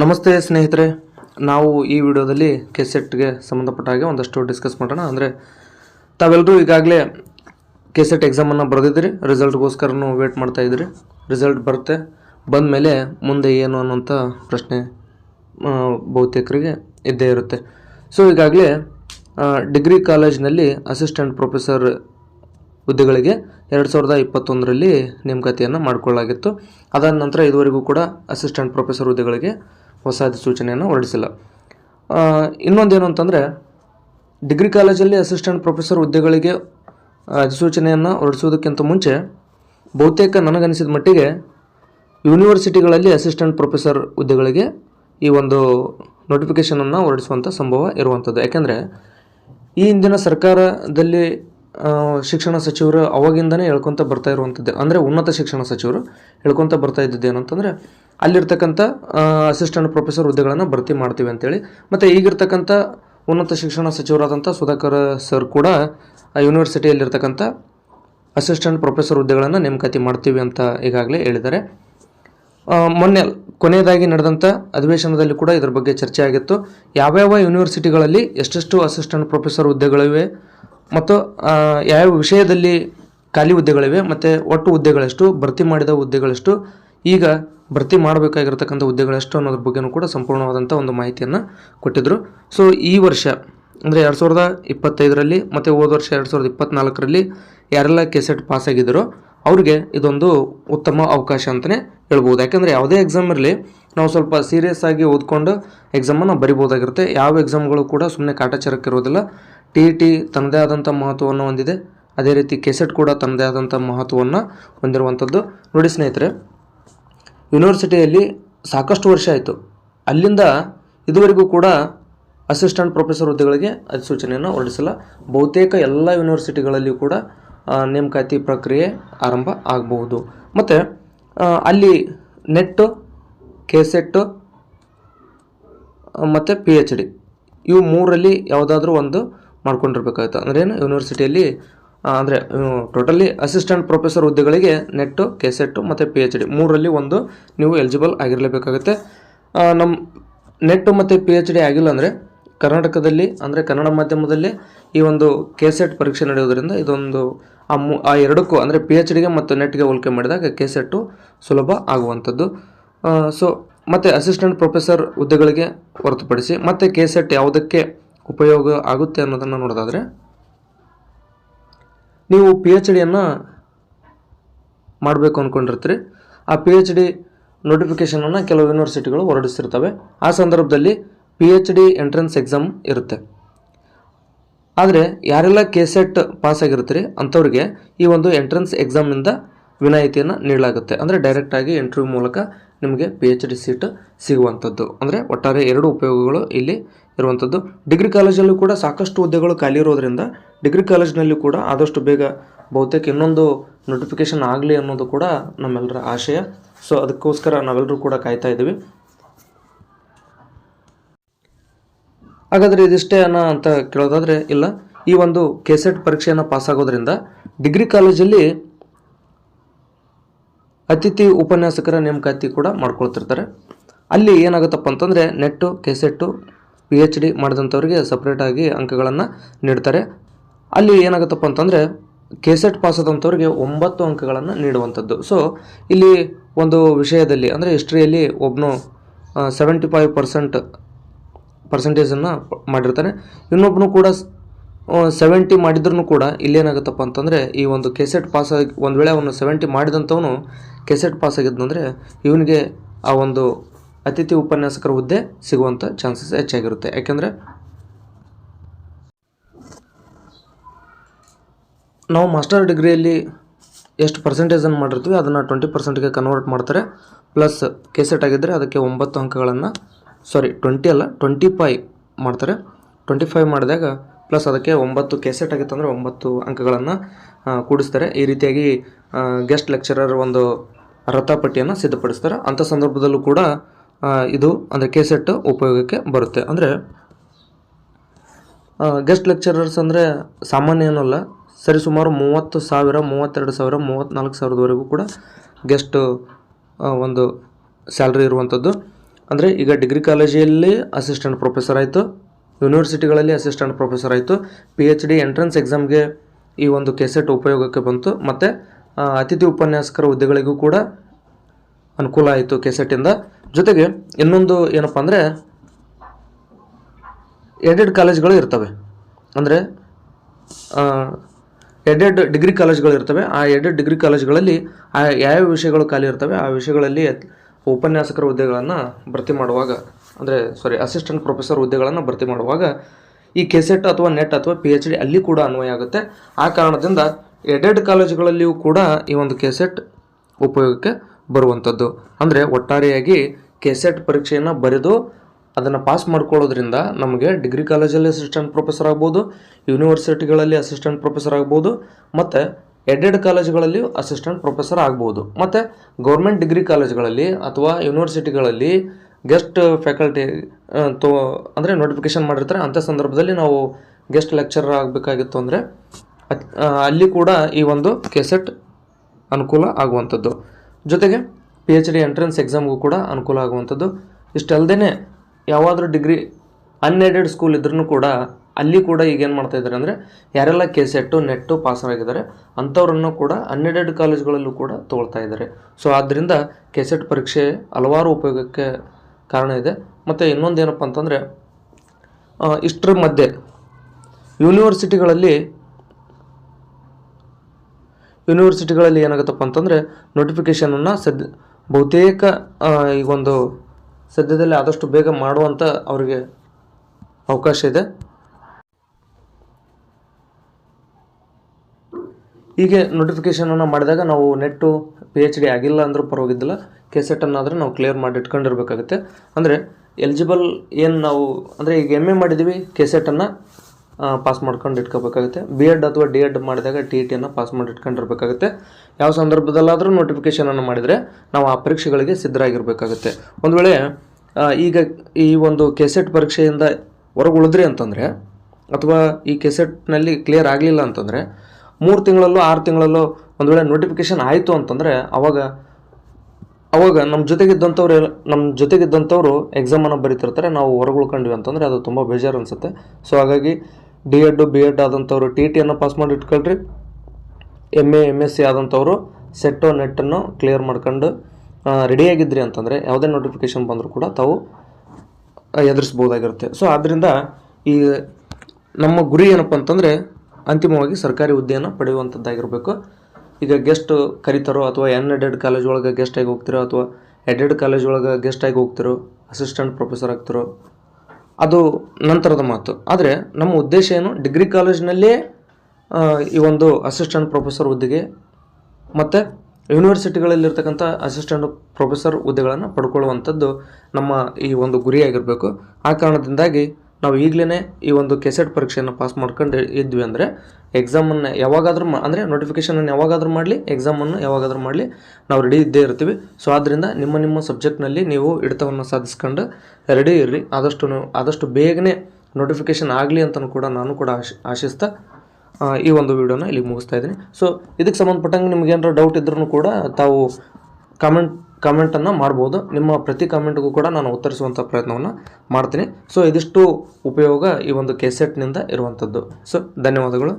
ನಮಸ್ತೆ ಸ್ನೇಹಿತರೆ, ನಾವು ಈ ವಿಡಿಯೋದಲ್ಲಿ ಕೆಸೆಟ್ಗೆ ಸಂಬಂಧಪಟ್ಟ ಹಾಗೆ ಒಂದಷ್ಟು ಡಿಸ್ಕಸ್ ಮಾಡೋಣ. ಅಂದರೆ ತಾವೆಲ್ಲರೂ ಈಗಾಗಲೇ ಕೆಸೆಟ್ ಎಕ್ಸಾಮನ್ನು ಬರೆದಿದ್ದೀರಿ ರಿಸಲ್ಟ್ಗೋಸ್ಕರನೂ ವೇಟ್ ಮಾಡ್ತಾ ಇದ್ದೀರಿ ರಿಸಲ್ಟ್ ಬರುತ್ತೆ ಬಂದ ಮೇಲೆ ಮುಂದೆ ಏನು ಅನ್ನೋಂಥ ಪ್ರಶ್ನೆ ಬಹುತೇಕರಿಗೆ ಇದ್ದೇ ಇರುತ್ತೆ. ಸೊ ಈಗಾಗಲೇ ಡಿಗ್ರಿ ಕಾಲೇಜ್ನಲ್ಲಿ ಅಸಿಸ್ಟೆಂಟ್ ಪ್ರೊಫೆಸರ್ ಹುದ್ದೆಗಳಿಗೆ ಎರಡು ಸಾವಿರದ ಇಪ್ಪತ್ತೊಂದರಲ್ಲಿ ನೇಮಕಾತಿಯನ್ನು ಮಾಡಿಕೊಳ್ಳಲಾಗಿತ್ತು. ಅದಾದ ನಂತರ ಇದುವರೆಗೂ ಕೂಡ ಅಸಿಸ್ಟೆಂಟ್ ಪ್ರೊಫೆಸರ್ ಹುದ್ದೆಗಳಿಗೆ ಹೊಸ ಅಧಿಸೂಚನೆಯನ್ನು ಹೊರಡಿಸಿಲ್ಲ. ಇನ್ನೊಂದೇನು ಅಂತಂದರೆ, ಡಿಗ್ರಿ ಕಾಲೇಜಲ್ಲಿ ಅಸಿಸ್ಟೆಂಟ್ ಪ್ರೊಫೆಸರ್ ಹುದ್ದೆಗಳಿಗೆ ಅಧಿಸೂಚನೆಯನ್ನು ಹೊರಡಿಸುವುದಕ್ಕಿಂತ ಮುಂಚೆ, ಬಹುತೇಕ ನನಗನಿಸಿದ ಮಟ್ಟಿಗೆ, ಯೂನಿವರ್ಸಿಟಿಗಳಲ್ಲಿ ಅಸಿಸ್ಟೆಂಟ್ ಪ್ರೊಫೆಸರ್ ಹುದ್ದೆಗಳಿಗೆ ಈ ಒಂದು ನೋಟಿಫಿಕೇಷನನ್ನು ಹೊರಡಿಸುವಂಥ ಸಂಭವ ಇರುವಂಥದ್ದು ಯಾಕೆಂದರೆ, ಈ ಹಿಂದಿನ ಸರ್ಕಾರದಲ್ಲಿ ಶಿಕ್ಷಣ ಸಚಿವರು ಅವಾಗಿಂದನೇ ಹೇಳ್ಕೊತ ಬರ್ತಾ ಇರುವಂಥದ್ದು ಅಂದರೆ ಉನ್ನತ ಶಿಕ್ಷಣ ಸಚಿವರು ಹೇಳ್ಕೊತ ಬರ್ತಾ ಇದ್ದದ್ದು ಏನಂತಂದರೆ ಅಲ್ಲಿರ್ತಕ್ಕಂಥ ಅಸಿಸ್ಟೆಂಟ್ ಪ್ರೊಫೆಸರ್ ಹುದ್ದೆಗಳನ್ನು ಭರ್ತಿ ಮಾಡ್ತೀವಿ ಅಂತೇಳಿ. ಮತ್ತು ಈಗಿರ್ತಕ್ಕಂಥ ಉನ್ನತ ಶಿಕ್ಷಣ ಸಚಿವರಾದಂಥ ಸುಧಾಕರ್ ಸರ್ ಕೂಡ ಆ ಯೂನಿವರ್ಸಿಟಿಯಲ್ಲಿರ್ತಕ್ಕಂಥ ಅಸಿಸ್ಟೆಂಟ್ ಪ್ರೊಫೆಸರ್ ಹುದ್ದೆಗಳನ್ನು ನೇಮಕಾತಿ ಮಾಡ್ತೀವಿ ಅಂತ ಈಗಾಗಲೇ ಹೇಳಿದ್ದಾರೆ. ಮೊನ್ನೆ ಕೊನೆಯದಾಗಿ ನಡೆದಂಥ ಅಧಿವೇಶನದಲ್ಲಿ ಕೂಡ ಇದರ ಬಗ್ಗೆ ಚರ್ಚೆ ಆಗಿತ್ತು. ಯಾವ್ಯಾವ ಯೂನಿವರ್ಸಿಟಿಗಳಲ್ಲಿ ಎಷ್ಟೆಷ್ಟು ಅಸಿಸ್ಟೆಂಟ್ ಪ್ರೊಫೆಸರ್ ಹುದ್ದೆಗಳಿವೆ ಮತ್ತು ಯಾವ ವಿಷಯದಲ್ಲಿ ಖಾಲಿ ಹುದ್ದೆಗಳಿವೆ ಮತ್ತು ಒಟ್ಟು ಹುದ್ದೆಗಳಷ್ಟು, ಭರ್ತಿ ಮಾಡಿದ ಹುದ್ದೆಗಳಷ್ಟು, ಈಗ ಭರ್ತಿ ಮಾಡಬೇಕಾಗಿರ್ತಕ್ಕಂಥ ಹುದ್ದೆಗಳಷ್ಟು ಅನ್ನೋದ್ರ ಬಗ್ಗೆನೂ ಕೂಡ ಸಂಪೂರ್ಣವಾದಂಥ ಒಂದು ಮಾಹಿತಿಯನ್ನು ಕೊಟ್ಟಿದ್ದರು ಸೊ ಈ ವರ್ಷ, ಅಂದರೆ ಎರಡು ಸಾವಿರದ ಇಪ್ಪತ್ತೈದರಲ್ಲಿ ಮತ್ತು ಹೋದ ವರ್ಷ ಎರಡು ಸಾವಿರದ ಇಪ್ಪತ್ತ್ನಾಲ್ಕರಲ್ಲಿ ಯಾರೆಲ್ಲ ಕೆಸೆಟ್ ಪಾಸ್ ಆಗಿದ್ದರೋ, ಅವ್ರಿಗೆ ಇದೊಂದು ಉತ್ತಮ ಅವಕಾಶ ಅಂತಲೇ ಹೇಳ್ಬೋದು. ಯಾಕೆಂದರೆ ಯಾವುದೇ ಎಕ್ಸಾಮ್ ಇರಲಿ, ನಾವು ಸ್ವಲ್ಪ ಸೀರಿಯಸ್ ಆಗಿ ಓದ್ಕೊಂಡು ಎಕ್ಸಾಮನ್ನು ಬರಿಬೋದಾಗಿರುತ್ತೆ. ಯಾವ ಎಕ್ಸಾಮ್ಗಳು ಕೂಡ ಸುಮ್ಮನೆ ಕಾಟಾಚಾರಕ್ಕೆ ಇರೋದಿಲ್ಲ. ಟಿ ಟಿ ತನ್ನದೇ ಆದಂಥ ಮಹತ್ವವನ್ನು ಹೊಂದಿದೆ. ಅದೇ ರೀತಿ ಕೆಸೆಟ್ ಕೂಡ ತನ್ನದೇ ಆದಂಥ ಮಹತ್ವವನ್ನು ಹೊಂದಿರುವಂಥದ್ದು ನೋಡಿ ಸ್ನೇಹಿತರೆ ಯೂನಿವರ್ಸಿಟಿಯಲ್ಲಿ ಸಾಕಷ್ಟು ವರ್ಷ ಆಯಿತು. ಅಲ್ಲಿಂದ ಇದುವರೆಗೂ ಕೂಡ ಅಸಿಸ್ಟೆಂಟ್ ಪ್ರೊಫೆಸರ್ ಹುದ್ದೆಗಳಿಗೆ ಅಧಿಸೂಚನೆಯನ್ನು ಹೊರಡಿಸಲ್ಲ. ಬಹುತೇಕ ಎಲ್ಲ ಯೂನಿವರ್ಸಿಟಿಗಳಲ್ಲಿಯೂ ಕೂಡ ನೇಮಕಾತಿ ಪ್ರಕ್ರಿಯೆ ಆರಂಭ ಆಗಬಹುದು. ಮತ್ತು ಅಲ್ಲಿ ನೆಟ್ಟು ಕೆಸೆಟ್ಟು ಮತ್ತು ಪಿ ಎಚ್ ಡಿ ಇವು ಮೂರಲ್ಲಿ ಯಾವುದಾದ್ರೂ ಒಂದು ಮಾಡ್ಕೊಂಡಿರ್ಬೇಕಾಗುತ್ತೆ ಅಂದ್ರೆ ಏನು ಯೂನಿವರ್ಸಿಟಿಯಲ್ಲಿ ಅಂದರೆ ಟೋಟಲಿ ಅಸಿಸ್ಟೆಂಟ್ ಪ್ರೊಫೆಸರ್ ಹುದ್ದೆಗಳಿಗೆ ನೆಟ್ಟು ಕೆಸೆಟ್ಟು ಮತ್ತು ಪಿ ಎಚ್ ಡಿ ಮೂರರಲ್ಲಿ ಒಂದು ನೀವು ಎಲಿಜಿಬಲ್ ಆಗಿರಲೇಬೇಕಾಗುತ್ತೆ. ನಮ್ಮ ನೆಟ್ಟು ಮತ್ತು ಪಿ ಎಚ್ ಡಿ ಆಗಿಲ್ಲ ಅಂದರೆ ಕರ್ನಾಟಕದಲ್ಲಿ, ಅಂದರೆ ಕನ್ನಡ ಮಾಧ್ಯಮದಲ್ಲಿ ಈ ಒಂದು ಕೆಸೆಟ್ ಪರೀಕ್ಷೆ ನಡೆಯೋದ್ರಿಂದ ಇದೊಂದು ಆ ಮೂ, ಆ ಎರಡಕ್ಕೂ, ಅಂದರೆ ಪಿ ಎಚ್ ಡಿಗೆ ಮತ್ತು ನೆಟ್ಗೆ ಹೋಲಿಕೆ ಮಾಡಿದಾಗ ಕೆಸೆಟ್ಟು ಸುಲಭ ಆಗುವಂಥದ್ದು. ಸೊ ಮತ್ತು ಅಸಿಸ್ಟೆಂಟ್ ಪ್ರೊಫೆಸರ್ ಹುದ್ದೆಗಳಿಗೆ ಹೊರತುಪಡಿಸಿ, ಮತ್ತು ಕೆಸೆಟ್ ಯಾವುದಕ್ಕೆ ಉಪಯೋಗ ಆಗುತ್ತೆ ಅನ್ನೋದನ್ನು ನೋಡೋದಾದರೆ, ನೀವು ಪಿ ಎಚ್ ಡಿಯನ್ನು ಮಾಡಬೇಕು ಅಂದ್ಕೊಂಡಿರ್ತೀರಿ ಆ ಪಿ ಎಚ್ ಡಿ ನೋಟಿಫಿಕೇಶನನ್ನು ಕೆಲವು ಯೂನಿವರ್ಸಿಟಿಗಳು ಹೊರಡಿಸಿರ್ತವೆ. ಆ ಸಂದರ್ಭದಲ್ಲಿ P H D entrance exam ಇರುತ್ತೆ. ಆದರೆ ಯಾರೆಲ್ಲ ಕೆ ಸೆಟ್ ಪಾಸ್ ಆಗಿರ್ತೀರಿ, ಅಂಥವ್ರಿಗೆ ಈ ಒಂದು ಎಂಟ್ರೆನ್ಸ್ ಎಕ್ಸಾಮಿಂದ ವಿನಾಯಿತಿಯನ್ನು ನೀಡಲಾಗುತ್ತೆ. ಅಂದರೆ ಡೈರೆಕ್ಟಾಗಿ ಇಂಟರ್ವ್ಯೂ ಮೂಲಕ ನಿಮಗೆ ಪಿ ಎಚ್ ಡಿ ಸೀಟ್ ಸಿಗುವಂಥದ್ದು. ಅಂದರೆ ಒಟ್ಟಾರೆ ಎರಡು ಉಪಯೋಗಗಳು ಇಲ್ಲಿ ಇರುವಂಥದ್ದು. ಡಿಗ್ರಿ ಕಾಲೇಜಲ್ಲೂ ಕೂಡ ಸಾಕಷ್ಟು ಹುದ್ದೆಗಳು ಖಾಲಿ ಇರೋದ್ರಿಂದ ಡಿಗ್ರಿ ಕಾಲೇಜ್ನಲ್ಲಿ ಕೂಡ ಆದಷ್ಟು ಬೇಗ ಬಹುತೇಕ ಇನ್ನೊಂದು ನೋಟಿಫಿಕೇಶನ್ ಆಗಲಿ ಅನ್ನೋದು ಕೂಡ ನಮ್ಮೆಲ್ಲರ ಆಶಯ. ಸೊ ಅದಕ್ಕೋಸ್ಕರ ನಾವೆಲ್ಲರೂ ಕೂಡ ಕಾಯ್ತಾ ಇದ್ದೀವಿ. ಹಾಗಾದರೆ ಇದಿಷ್ಟೇ ಅನ್ನ ಅಂತ ಕೇಳೋದಾದರೆ, ಇಲ್ಲ, ಈ ಒಂದು ಕೆಸೆಟ್ ಪರೀಕ್ಷೆಯನ್ನು ಪಾಸ್ ಆಗೋದ್ರಿಂದ ಡಿಗ್ರಿ ಕಾಲೇಜಲ್ಲಿ ಅತಿಥಿ ಉಪನ್ಯಾಸಕರ ನೇಮಕಾತಿ ಕೂಡ ಮಾಡ್ಕೊಳ್ತಿರ್ತಾರೆ. ಅಲ್ಲಿ ಏನಾಗುತ್ತಪ್ಪ ಅಂತಂದರೆ NET KSET P H D ಮಾಡಿದಂಥವ್ರಿಗೆ ಸಪ್ರೇಟಾಗಿ ಅಂಕಗಳನ್ನು ನೀಡ್ತಾರೆ. ಅಲ್ಲಿ ಏನಾಗುತ್ತಪ್ಪ ಅಂತಂದರೆ ಕೆಸೆಟ್ ಪಾಸ್ ಆದಂಥವ್ರಿಗೆ ಒಂಬತ್ತು ಅಂಕಗಳನ್ನು ನೀಡುವಂಥದ್ದು. ಸೊ ಇಲ್ಲಿ ಒಂದು ವಿಷಯದಲ್ಲಿ, ಅಂದರೆ ಹಿಸ್ಟ್ರಿಯಲ್ಲಿ ಒಬ್ಬನು ಸೆವೆಂಟಿ ಫೈವ್ ಪರ್ಸೆಂಟ್ ಪರ್ಸೆಂಟೇಜನ್ನು ಮಾಡಿರ್ತಾನೆ. ಇನ್ನೊಬ್ಬನು ಕೂಡ ಸೆವೆಂಟಿ ಮಾಡಿದ್ರೂ ಕೂಡ ಇಲ್ಲೇನಾಗುತ್ತಪ್ಪ ಅಂತಂದರೆ, ಈ ಒಂದು ಕೆಸೆಟ್ ಪಾಸ್ ಆಗಿ, ಒಂದು ವೇಳೆ ಅವನು ಸೆವೆಂಟಿ ಮಾಡಿದಂಥವನು ಕೆಸೆಟ್ ಪಾಸ್ ಆಗಿದ್ದಂದರೆ ಇವನಿಗೆ ಆ ಒಂದು ಅತಿಥಿ ಉಪನ್ಯಾಸಕರ ಹುದ್ದೆ ಸಿಗುವಂಥ ಚಾನ್ಸಸ್ ಹೆಚ್ಚಾಗಿರುತ್ತೆ. ಯಾಕೆಂದರೆ ನಾವು ಮಾಸ್ಟರ್ ಡಿಗ್ರಿಯಲ್ಲಿ ಎಷ್ಟು ಪರ್ಸೆಂಟೇಜನ್ನು ಮಾಡಿರ್ತೀವಿ, ಅದನ್ನು ಟ್ವೆಂಟಿ ಪರ್ಸೆಂಟ್ಗೆ ಕನ್ವರ್ಟ್ ಮಾಡ್ತಾರೆ. ಪ್ಲಸ್ ಕೆಸೆಟ್ ಆಗಿದ್ದರೆ ಅದಕ್ಕೆ ಒಂಬತ್ತು ಅಂಕಗಳನ್ನು ಸಾರಿ ಟ್ವೆಂಟಿ ಅಲ್ಲ ಟ್ವೆಂಟಿ ಫೈ ಮಾಡ್ತಾರೆ. ಟ್ವೆಂಟಿ ಫೈವ್ ಮಾಡಿದಾಗ ಪ್ಲಸ್ ಅದಕ್ಕೆ ಒಂಬತ್ತು ಕೆಸೆಟ್ ಆಗಿತ್ತು ಅಂದರೆ ಒಂಬತ್ತು ಅಂಕಗಳನ್ನು ಕೂಡಿಸ್ತಾರೆ. ಈ ರೀತಿಯಾಗಿ ಗೆಸ್ಟ್ ಲೆಕ್ಚರರ್ ಒಂದು ರಥಪಟ್ಟಿಯನ್ನು ಸಿದ್ಧಪಡಿಸ್ತಾರೆ. ಅಂಥ ಸಂದರ್ಭದಲ್ಲೂ ಕೂಡ ಇದು ಅಂದರೆ ಕೆಸೆಟ್ ಉಪಯೋಗಕ್ಕೆ ಬರುತ್ತೆ. ಅಂದರೆ ಗೆಸ್ಟ್ ಲೆಕ್ಚರರ್ಸ್ ಅಂದರೆ ಸಾಮಾನ್ಯ ಏನಲ್ಲ, ಸರಿ ಸುಮಾರು ಮೂವತ್ತು ಸಾವಿರ, ಮೂವತ್ತೆರಡು ಸಾವಿರ ಮೂವತ್ತ್ನಾಲ್ಕು ಸಾವಿರದವರೆಗೂ ಕೂಡ ಗೆಸ್ಟ್ ಒಂದು ಸ್ಯಾಲ್ರಿ ಇರುವಂಥದ್ದು ಅಂದರೆ ಈಗ ಡಿಗ್ರಿ ಕಾಲೇಜಲ್ಲಿ ಅಸಿಸ್ಟೆಂಟ್ ಪ್ರೊಫೆಸರ್ ಆಯಿತು ಯೂನಿವರ್ಸಿಟಿಗಳಲ್ಲಿ ಅಸಿಸ್ಟೆಂಟ್ ಪ್ರೊಫೆಸರ್ ಆಯಿತು ಪಿ ಎಚ್ ಡಿ ಎಂಟ್ರೆನ್ಸ್ ಎಕ್ಸಾಮ್ಗೆ ಈ ಒಂದು ಕೆಸೆಟ್ ಉಪಯೋಗಕ್ಕೆ ಬಂತು. ಮತ್ತು ಅತಿಥಿ ಉಪನ್ಯಾಸಕರ ಹುದ್ದೆಗಳಿಗೂ ಕೂಡ ಅನುಕೂಲ ಆಯಿತು ಕೆಸೆಟ್ಟಿಂದ ಜೊತೆಗೆ ಇನ್ನೊಂದು ಏನಪ್ಪ ಅಂದರೆ ಎಡೆಡ್ ಕಾಲೇಜ್ಗಳು ಇರ್ತವೆ. ಅಂದರೆ ಎಡೆಡ್ ಡಿಗ್ರಿ ಕಾಲೇಜ್ಗಳು ಇರ್ತವೆ. ಆ ಎಡೆಡ್ ಡಿಗ್ರಿ ಕಾಲೇಜ್ಗಳಲ್ಲಿ ಆ ಯಾವ್ಯಾವ ವಿಷಯಗಳು ಖಾಲಿ ಇರ್ತವೆ, ಆ ವಿಷಯಗಳಲ್ಲಿ ಉಪನ್ಯಾಸಕರ ಹುದ್ದೆಗಳನ್ನು ಭರ್ತಿ ಮಾಡುವಾಗ, ಅಂದರೆ ಸಾರಿ ಅಸಿಸ್ಟೆಂಟ್ ಪ್ರೊಫೆಸರ್ ಹುದ್ದೆಗಳನ್ನು ಭರ್ತಿ ಮಾಡುವಾಗ, ಈ ಕೆಸೆಟ್ ಅಥವಾ ನೆಟ್ ಅಥವಾ ಪಿ ಎಚ್ ಡಿ ಅಲ್ಲಿ ಕೂಡ ಅನ್ವಯ ಆಗುತ್ತೆ. ಆ ಕಾರಣದಿಂದ ಎಡೆಡ್ ಕಾಲೇಜುಗಳಲ್ಲಿಯೂ ಕೂಡ ಈ ಒಂದು ಕೆಸೆಟ್ ಉಪಯೋಗಕ್ಕೆ ಬರುವಂಥದ್ದು ಅಂದರೆ ಒಟ್ಟಾರೆಯಾಗಿ ಕೆಸೆಟ್ ಪರೀಕ್ಷೆಯನ್ನು ಬರೆದು ಅದನ್ನು ಪಾಸ್ ಮಾಡ್ಕೊಳ್ಳೋದ್ರಿಂದ ನಮಗೆ ಡಿಗ್ರಿ ಕಾಲೇಜಲ್ಲಿ ಅಸಿಸ್ಟೆಂಟ್ ಪ್ರೊಫೆಸರ್ ಆಗ್ಬೋದು ಯೂನಿವರ್ಸಿಟಿಗಳಲ್ಲಿ ಅಸಿಸ್ಟೆಂಟ್ ಪ್ರೊಫೆಸರ್ ಆಗ್ಬೋದು, ಮತ್ತು ಎಡೆಡ್ ಕಾಲೇಜ್ಗಳಲ್ಲಿ ಅಸಿಸ್ಟೆಂಟ್ ಪ್ರೊಫೆಸರ್ ಆಗ್ಬೋದು. ಮತ್ತು ಗೌರ್ಮೆಂಟ್ ಡಿಗ್ರಿ ಕಾಲೇಜುಗಳಲ್ಲಿ ಅಥವಾ ಯೂನಿವರ್ಸಿಟಿಗಳಲ್ಲಿ ಗೆಸ್ಟ್ ಫ್ಯಾಕಲ್ಟಿ ತೋ, ಅಂದರೆ ನೋಟಿಫಿಕೇಶನ್ ಮಾಡಿರ್ತಾರೆ. ಅಂಥ ಸಂದರ್ಭದಲ್ಲಿ ನಾವು ಗೆಸ್ಟ್ ಲೆಕ್ಚರರ್ ಆಗಬೇಕಾಗಿತ್ತು ಅಂದರೆ ಅಲ್ಲಿ ಕೂಡ ಈ ಒಂದು ಕೆಸೆಟ್ ಅನುಕೂಲ ಆಗುವಂಥದ್ದು. ಜೊತೆಗೆ ಪಿ ಎಚ್ ಡಿ ಎಂಟ್ರೆನ್ಸ್ ಎಕ್ಸಾಮ್ಗೂ ಕೂಡ ಅನುಕೂಲ ಆಗುವಂಥದ್ದು. ಇಷ್ಟಲ್ಲದೆ ಯಾವಾದರೂ ಡಿಗ್ರಿ ಅನ್ಎಡೆಡ್ ಸ್ಕೂಲ್ ಇದ್ರೂ ಕೂಡ ಅಲ್ಲಿ ಕೂಡ ಈಗ ಏನು ಮಾಡ್ತಾ ಇದ್ದಾರೆ ಅಂದರೆ ಯಾರೆಲ್ಲ ಕೆ ಸೆಟ್ಟು ನೆಟ್ಟು ಪಾಸರಾಗಿದ್ದಾರೆ ಅಂಥವ್ರನ್ನು ಕೂಡ ಅನ್ಎಡೆಡ್ ಕಾಲೇಜ್ಗಳಲ್ಲೂ ಕೂಡ ತೊಗೊಳ್ತಾ ಇದ್ದಾರೆ. ಸೊ ಆದ್ದರಿಂದ ಕೆಸೆಟ್ ಪರೀಕ್ಷೆ ಹಲವಾರು ಉಪಯೋಗಕ್ಕೆ ಕಾರಣ ಇದೆ. ಮತ್ತು ಇನ್ನೊಂದು ಏನಪ್ಪ ಅಂತಂದರೆ ಇಷ್ಟರ ಮಧ್ಯೆ ಯೂನಿವರ್ಸಿಟಿಗಳಲ್ಲಿ ಯೂನಿವರ್ಸಿಟಿಗಳಲ್ಲಿ ಏನಾಗುತ್ತಪ್ಪ ಅಂತಂದರೆ ನೋಟಿಫಿಕೇಷನನ್ನು ಸದ್ಯ ಬಹುತೇಕ ಈಗೊಂದು ಸದ್ಯದಲ್ಲಿ ಆದಷ್ಟು ಬೇಗ ಮಾಡುವಂಥ ಅವರಿಗೆ ಅವಕಾಶ ಇದೆ. ಹೀಗೆ ನೋಟಿಫಿಕೇಷನನ್ನು ಮಾಡಿದಾಗ ನಾವು ನೆಟ್ಟು ಪಿ ಎಚ್ ಡಿ ಆಗಿಲ್ಲ ಅಂದರೂ ಪರವಾಗಿದ್ದಿಲ್ಲ ಕೆಸೆಟನ್ನಾದರೆ ನಾವು ಕ್ಲಿಯರ್ ಮಾಡಿ ಇಟ್ಕೊಂಡಿರ್ಬೇಕಾಗುತ್ತೆ. ಅಂದರೆ ಎಲಿಜಿಬಲ್ ಏನು ನಾವು, ಅಂದರೆ ಈಗ ಎಂ ಎ ಮಾಡಿದ್ದೀವಿ ಕೆಸೆಟನ್ನು ಪಾಸ್ ಮಾಡ್ಕೊಂಡು ಇಟ್ಕೋಬೇಕಾಗುತ್ತೆ. ಬಿ ಎಡ್ ಅಥವಾ ಡಿ ಎಡ್ ಮಾಡಿದಾಗ ಟಿ ಇ ಟಿಯನ್ನು ಪಾಸ್ ಮಾಡಿ ಇಟ್ಕೊಂಡಿರ್ಬೇಕಾಗುತ್ತೆ. ಯಾವ ಸಂದರ್ಭದಲ್ಲಾದರೂ ನೋಟಿಫಿಕೇಷನನ್ನು ಮಾಡಿದರೆ ನಾವು ಆ ಪರೀಕ್ಷೆಗಳಿಗೆ ಸಿದ್ಧರಾಗಿರಬೇಕಾಗುತ್ತೆ. ಒಂದು ವೇಳೆ ಈಗ ಈ ಒಂದು ಕೆಸೆಟ್ ಪರೀಕ್ಷೆಯಿಂದ ಹೊರಗೆ ಉಳಿದ್ರಿ ಅಂತಂದರೆ, ಅಥವಾ ಈ ಕೆಸೆಟ್ನಲ್ಲಿ ಕ್ಲಿಯರ್ ಆಗಲಿಲ್ಲ ಅಂತಂದರೆ, ಮೂರು ತಿಂಗಳಲ್ಲೋ ಆರು ತಿಂಗಳಲ್ಲೋ ಒಂದು ವೇಳೆ ನೋಟಿಫಿಕೇಷನ್ ಆಯಿತು ಅಂತಂದರೆ, ಅವಾಗ ಅವಾಗ ನಮ್ಮ ಜೊತೆಗಿದ್ದಂಥವ್ರು ನಮ್ಮ ಜೊತೆಗಿದ್ದಂಥವ್ರು ಎಕ್ಸಾಮನ್ನು ಬರೀತಿರ್ತಾರೆ. ನಾವು ಹೊರಗುಳ್ಕೊಂಡ್ವಿ ಅಂತಂದರೆ ಅದು ತುಂಬ ಬೇಜಾರು ಅನಿಸುತ್ತೆ. ಸೊ ಹಾಗಾಗಿ ಡಿ ಎಡ್ ಬಿ ಎಡ್ ಆದಂಥವ್ರು ಟಿ ಟಿಯನ್ನು ಪಾಸ್ ಮಾಡಿ ಇಟ್ಕೊಳ್ರಿ. M A M S C ಆದಂಥವ್ರು SET ನೆಟ್ಟನ್ನು ಕ್ಲಿಯರ್ ಮಾಡ್ಕೊಂಡು ರೆಡಿಯಾಗಿದ್ರಿ ಅಂತಂದರೆ ಯಾವುದೇ ನೋಟಿಫಿಕೇಶನ್ ಬಂದರೂ ಕೂಡ ತಾವು ಎದುರಿಸ್ಬೋದಾಗಿರುತ್ತೆ ಸೊ ಆದ್ದರಿಂದ ಈ ನಮ್ಮ ಗುರಿ ಏನಪ್ಪ ಅಂತಂದರೆ ಅಂತಿಮವಾಗಿ ಸರ್ಕಾರಿ ಹುದ್ದೆಯನ್ನು ಪಡೆಯುವಂಥದ್ದಾಗಿರಬೇಕು. ಈಗ ಗೆಸ್ಟ್ ಕರಿತಾರೋ ಅಥವಾ ಎನ್ ಎಡೆಡ್ ಕಾಲೇಜ್ ಒಳಗೆ ಗೆಸ್ಟ್ ಆಗಿ ಹೋಗ್ತಿರೋ ಅಥವಾ ಎಡೆಡ್ ಕಾಲೇಜ್ ಒಳಗೆ ಆಗಿ ಹೋಗ್ತಿರೋ ಅಸಿಸ್ಟೆಂಟ್ ಪ್ರೊಫೆಸರ್ ಆಗ್ತಿರೋ ಅದು ನಂತರದ ಮಾತು. ಆದರೆ ನಮ್ಮ ಉದ್ದೇಶ ಏನು? ಡಿಗ್ರಿ ಕಾಲೇಜ್ನಲ್ಲೇ ಈ ಒಂದು ಅಸಿಸ್ಟೆಂಟ್ ಪ್ರೊಫೆಸರ್ ಹುದ್ದೆಗೆ ಮತ್ತು ಯೂನಿವರ್ಸಿಟಿಗಳಲ್ಲಿರ್ತಕ್ಕಂಥ ಅಸಿಸ್ಟೆಂಟ್ ಪ್ರೊಫೆಸರ್ ಹುದ್ದೆಗಳನ್ನು ಪಡ್ಕೊಳ್ಳುವಂಥದ್ದು ನಮ್ಮ ಈ ಒಂದು ಗುರಿಯಾಗಿರಬೇಕು. ಆ ಕಾರಣದಿಂದಾಗಿ ನಾವು ಈಗಲೇ ಈ ಒಂದು ಕೆಸೆಟ್ ಪರೀಕ್ಷೆಯನ್ನು ಪಾಸ್ ಮಾಡ್ಕೊಂಡು ಇದ್ವಿ ಅಂದರೆ ಎಕ್ಸಾಮನ್ನು ಯಾವಾಗಾದರೂ ಮಾ ಅಂದರೆ ನೋಟಿಫಿಕೇಷನನ್ನು ಯಾವಾಗಾದರೂ ಮಾಡಲಿ ಎಕ್ಸಾಮನ್ನು ಯಾವಾಗಾದರೂ ಮಾಡಲಿ, ನಾವು ರೆಡಿ ಇದ್ದೇ ಇರ್ತೀವಿ. ಸೊ ಆದ್ದರಿಂದ ನಿಮ್ಮ ನಿಮ್ಮ ಸಬ್ಜೆಕ್ಟ್ನಲ್ಲಿ ನೀವು ಹಿಡಿತವನ್ನು ಸಾಧಿಸ್ಕೊಂಡು ರೆಡಿ ಇರ್ರಿ. ಆದಷ್ಟು ಆದಷ್ಟು ಬೇಗನೆ ನೋಟಿಫಿಕೇಷನ್ ಆಗಲಿ ಅಂತಲೂ ಕೂಡ ನಾನು ಕೂಡ ಆಶ್ ಆಶಿಸ್ತಾ ಈ ಒಂದು ವಿಡಿಯೋನ ಇಲ್ಲಿ ಮುಗಿಸ್ತಾ ಇದ್ದೀನಿ. ಸೊ ಇದಕ್ಕೆ ಸಂಬಂಧಪಟ್ಟಂಗೆ ನಿಮ್ಗೆ ಏನಾರ ಡೌಟ್ ಇದ್ರೂ ಕೂಡ ತಾವು ಕಾಮೆಂಟ್ ಕಾಮೆಂಟನ್ನು ಮಾಡ್ಬೋದು. ನಿಮ್ಮ ಪ್ರತಿ ಕಮೆಂಟ್ಗೂ ಕೂಡ ನಾನು ಉತ್ತರಿಸುವಂಥ ಪ್ರಯತ್ನವನ್ನು ಮಾಡ್ತೀನಿ. ಸೊ ಇದಿಷ್ಟು ಉಪಯೋಗ ಈ ಒಂದು ಕೆಸೆಟ್ನಿಂದ ಇರುವಂಥದ್ದು ಸೊ ಧನ್ಯವಾದಗಳು.